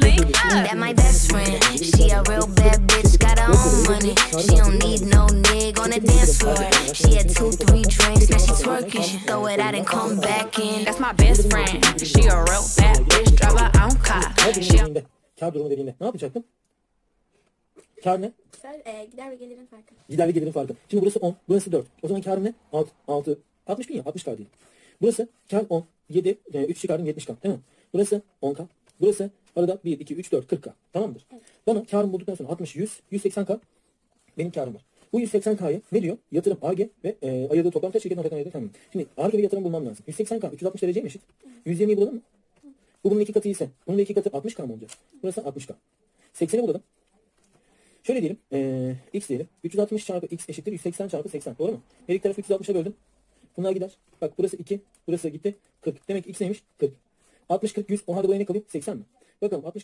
That my best friend. She a real bad bitch, got her own money. She don't need no nigga on the dance floor. She had two, three drinks, now she twerking. She throw it out and come back in. That's my best friend. She a real bad bitch, drive her own car. Kar She dediğinde, kar durumu dediğinde ne yapacaktım? Kar ne? Güzel, e, gider ve gelirin farkı. Gider ve gelirin farkı. Şimdi burası 10, burası 4. O zaman karım ne? 6, 6, 60 bin ya, 60 kar değil. Burası kar 10, 7, e, 3 çıkardım 70 kar. Değil mi? Burası 10 kar. Burası arada 1, 2, 3, 4, 40 kar. Tamamdır. Bana karımı bulduktan sonra 60, 100, 180 kar benim karım var. Bu 180 K'yı ne diyor? Yatırım AG ve e, ayırdığı toplam kaç şirketin ortak ayırdığı tamam. Şimdi AG ve yatırım bulmam lazım. 180 K 360 dereceye mi eşit? 120'yi bulalım mı? Bu bunun iki katı ise bunun iki katı 60 K mı olacak? Burası 60 K. 80'i bulalım. Şöyle diyelim. E, x diyelim. 360 çarpı x eşittir 180 çarpı 80. Doğru mu? Her iki tarafı 360'a böldüm. Bunlar gider. Bak burası 2. Burası gitti. 40. Demek ki x neymiş? 40. 60, 40, 100. O halde buraya ne kalıyor? 80 mi? Bakalım 60,